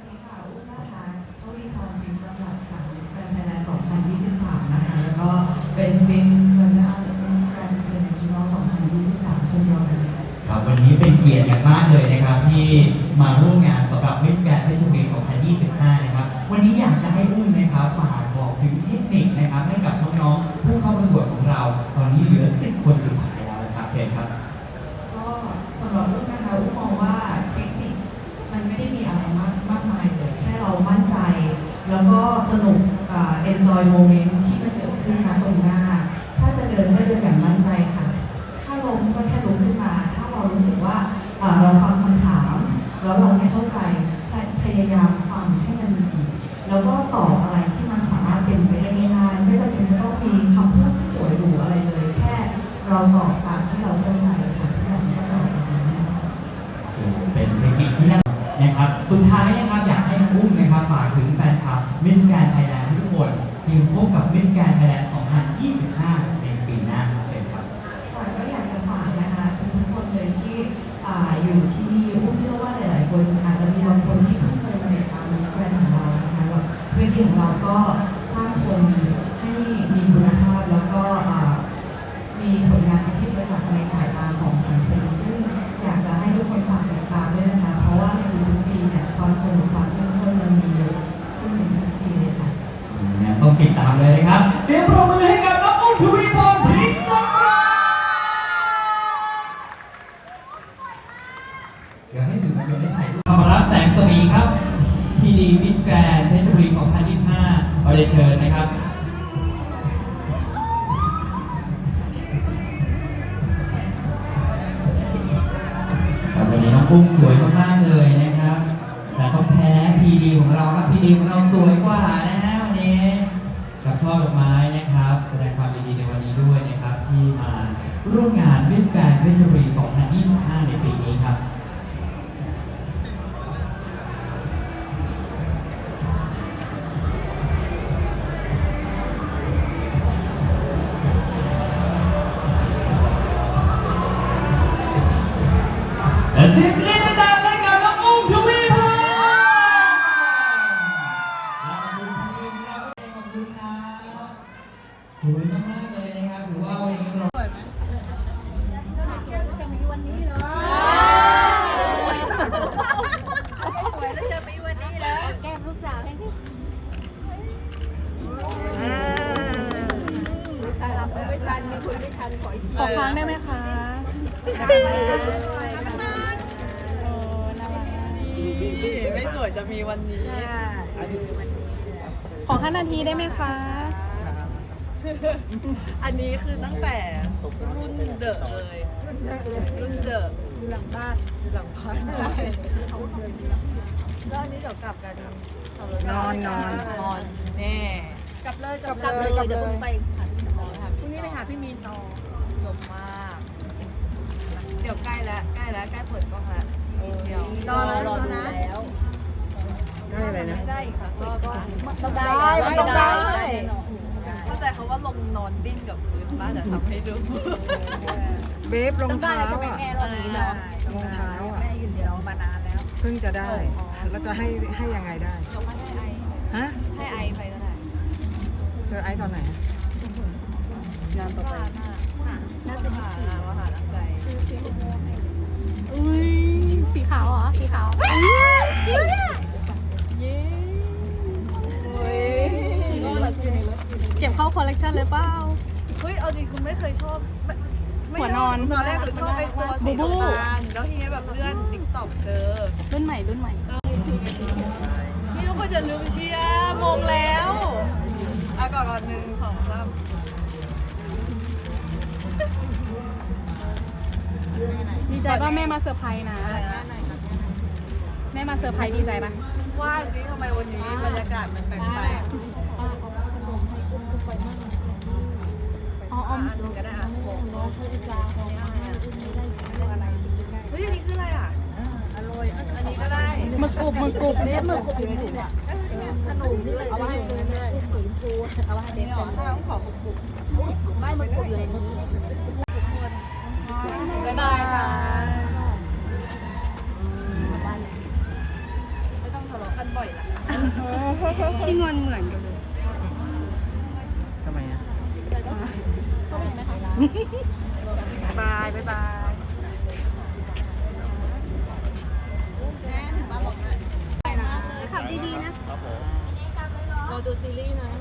วัสดีค่ะอุ้มนะคะทวีพรฟิล์มกำลังค่ะมิสแกรนด์ไทยแลนด์2023 นะคะ แล้วก็เป็นฟิล์มเรันดามิสแกรนด์อินเตอร์เนชั่นแนล2023 เช่นเดียวกันค่ะครับ วันนี้เป็นเกียรติอย่างมากเลยนะครับ ที่มาร่วมงานสำหรับ Miss Grand เพชรบุรี2025 นะครับ วันนี้อยากจะให้ แล้วก็สนุกอ่า enjoy moment ที่มันเกิดขึ้นนะตรงหน้า ถ้าจะเดินก็เดินแบบมั่นใจค่ะ ถ้าล้มก็แค่ล้มขึ้นมา ถ้าเรารู้สึกว่าอ่าเราฟังคำถาม แล้วเราไม่เข้าใจพยพยายามฟังให้มันดีแล้วก็ตอบ ทีมพบกับ Miss Grand Thailand 2025 ในปีหน้าครับ ครับวันนี้น้องสวยมากๆเลยนะครับ แต่ก็แพ้พีดีของเราครับพีดีของเราสวยกว่านะฮะวันนี้ กับช่อดอกไม้นะครับ แสดงความยินดีในวันนี้ด้วยนะครับ ที่มาร่วมงานมิสแกรนเพชรบุรี แก้มลูกสาวให้ดิไม่ทันมีคนไม่ทันขออีกทีขอค้างได้ไหมคะโอ้น่ารักมากไม่สวยจะมีวันนี้ ขอห้านาทีได้ไหมคะ อันนี้คือตั้งแต่รุ่นเดอะเลย รุ่นเดอะอยู่หลังบ้านหลังบ้านใช่ แล้วอันนี้เดี๋ยวกลับกันขับรถนอนนอนนอนแน่กลับเลยกลับเลยเดี๋ยวเพิ่งไปพรุ่งนี้ไปหาพี่มีนต่อจบมาก เดี๋ยวใกล้แล้วใกล้แล้วใกล้เปิดกล้องแล้วอีกนิดเดียวรอแล้วรอนะได้อะไรนะ ไม่ได้อีกสักรอบนะต้องได้มันต้องได้ เข้าใจเขาว่าลงนอนดิ้นกับพื้นบ้านแต่ทำให้ดูเบฟรองต้องได้เท้าแล้วใช่ไหมอะแอร์รอบนี้เนาะรองเท้าอะแม่ยืนเดียวมานานแล้ว เพิ่งจะได้ แล้วจะให้ให้ยังไงได้จบให้ไอฮะให้ไอไปก็ได้เจอไอ้ตอนไหนอะงานต่อไปน่าจะมีสีมหาลังใจอุ้ยสีขาวเหรอสีขาวเย้เก็บเข้าคอลเลกชันเลยเปล่าเฮ้ยเอาจริงคือไม่เคยชอบไม่ไม่หัวนอนตอนแรกหนูชอบไอ้ตัวสีบูบูน้ำตาลแล้วทีนี้แบบเลื่อนติ๊กต็อกเจอรุ่นใหม่รุ่นใหม่ นี่ทุกคนอย่าลืมเชียร์มงแล้วอะก่อนก่อนหนึ่งสองสามดีใจป่ะแม่มาเซอร์ไพรส์นะ อะไรนะแม่มาเซอร์ไพรส์ดีใจป่ะว่าสิทำไมวันนี้บรรยากาศมันแปลกอ๋อๆอ๋ออะอันหนึงก็ได้อะเฮ้ยอันนี้คืออะไรอะ มันนี้กมึกกรุบมึกกรุบเนี่ยมึกกรุบมึกกรุบอะขนมนี่เลยเอาให้เลยขนมปูเอาให้เด็กคนต้องขอหมึกกรุบไม่หมึกกรุบอยู่ในนี้บ๊ายไม่ต้องทะเลาะกันบ่อยละที่งอนเหมือนกันเลยทำไมอะบายบายบายบาย ดีๆนะครับผมรอดูซีรีส์หน่อย